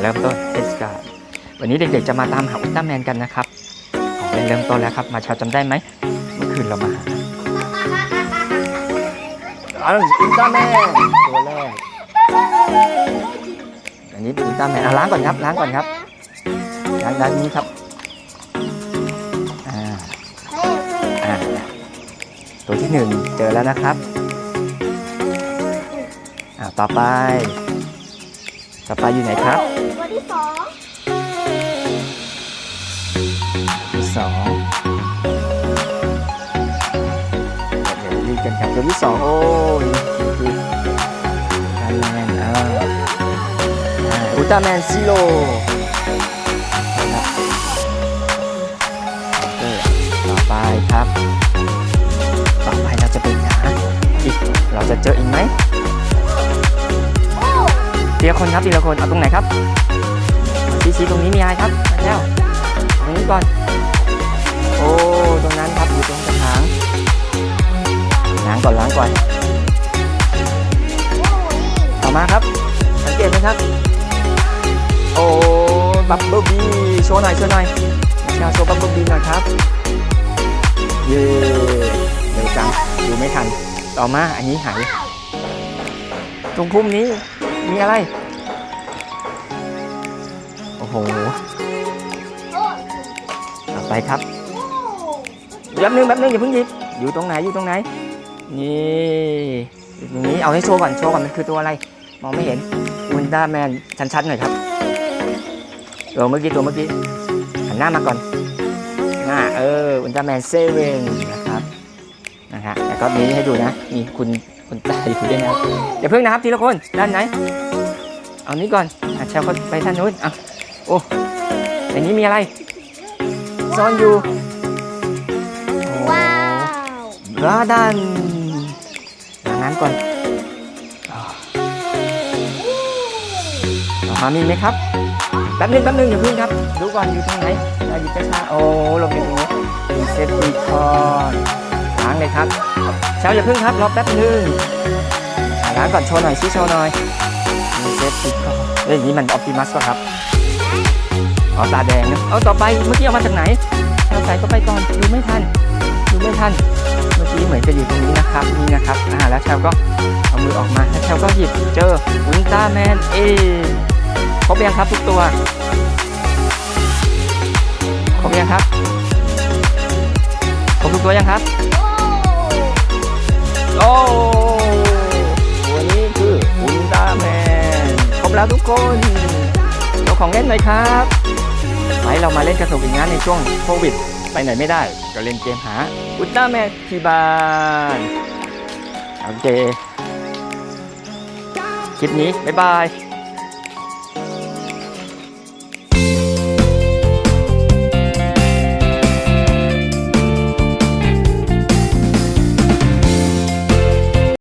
เริ่มต้นเทศกาลวันนี้เด็กๆจะมาตามหาอุลตร้าแมนกันนะครับของเล่นเริ่มต้นแล้วครับ มาเชาจำได้ไหมเมื่อคืนเรามาหาอ้าวอุลตร้าแมนตัวแรกอันนี้เป็นอุลตร้าแมนอะล้างก่อนครับล้างก่อนครับล้างด้านนี้ครับอ่าอ่าตัวที่หนึ่งเจอแล้วนะครับอ่าต่อไป ต่อไปอยู่ไหนครับตัวที่สองที่สองเดี๋ยวรีบกันครับตัวที่สองโอ้ยคืออุลตร้าแมนอ่าอุลตร้าแมนซีโร่ครับต่อไปครับ ละคนครับทีละคนเอาตรงไหนครับชี้ชี้ตรงนี้มีอะไรครับแล้วตรงนี้ก่อน โอ้ตรงนั้นครับอยู่ตรงกระถางล้างก่อนล้างก่อนต่อมาครับ สังเกตไหมครับ โอ้บับเบิ้ลบีโชว์หน่อยโชว์หน่อยแนวโชว์บับเบิ้ลบีหน่อยครับเย้เร็วจังดูไม่ทัน ต่อมาอันนี้หายตรงพุ่มนี้ มีอะไร โอ้โหต่อไปครับแป๊บนึงแป๊บนึงอย่าเพิ่งหยิบ อยู่ตรงไหนอยู่ตรงไหน นี่อยู่ตรงนี้เอาให้โชว์ก่อนโชว์ก่อนมันคือตัวอะไร มองไม่เห็นอุลตร้าแมนชัดๆหน่อยครับตัวเมื่อกี้ตัวเมื่อกี้หันหน้ามาก่อนหน้าเอออุลตร้าแมนเซเว่นนะครับนะฮะแล้วก็มีให้ดูนะนี่คุณ คุณตาอยู่ด้วยนะอย่าเพิ่งนะครับทีละคนด้านไหน เอานี้ก่อนอะแชร์เขาไปด้านนู้นอะโอ้ในนี้มีอะไร ซ่อนอยู่โอ้ว้าวราดันล้างน้ำก่อนอ่าต่อมามีไหมครับแป๊บนึงแป๊บนึงอย่าเพึ่งครับ ดูก่อนอยู่ตรงไหนเราอยู่ช้าๆโอ้ลงอยู่ตรงนี้มีเซฟตี้คอนล้างเลยครับ เช้าอย่าเพึ่งครับรอแป๊บนึงล้างก่อนโชว์หน่อยชี้โชว์หน่อยเซฟตี้คอนเอ้ยนี่มันออปติมัสป่ะครับอ๋อตาแดงนะเอาต่อไปเมื่อกี้เอามาจากไหนเอาใส่เข้าไปก่อนดูไม่ทันดูไม่ทัน เมื่อกี้เหมือนจะอยู่ตรงนี้นะครับนี่นะครับอ่าแล้วแชลก็เอามือออกมาแล้วแชลก็หยิบเจออุลตร้าแมนเอครบยังครับทุกตัวครบยังครับครบทุกตัวยังครับ ก้นเอาของเล่นหน่อยครับไปเรามาเล่นกระสนุกอีกงานในช่วงโควิด ไปไหนไม่ได้ ก็เล่นเกมหาอุลตร้าแมนที่บ้านโอเคคลิปนี้ บ๊ายบาย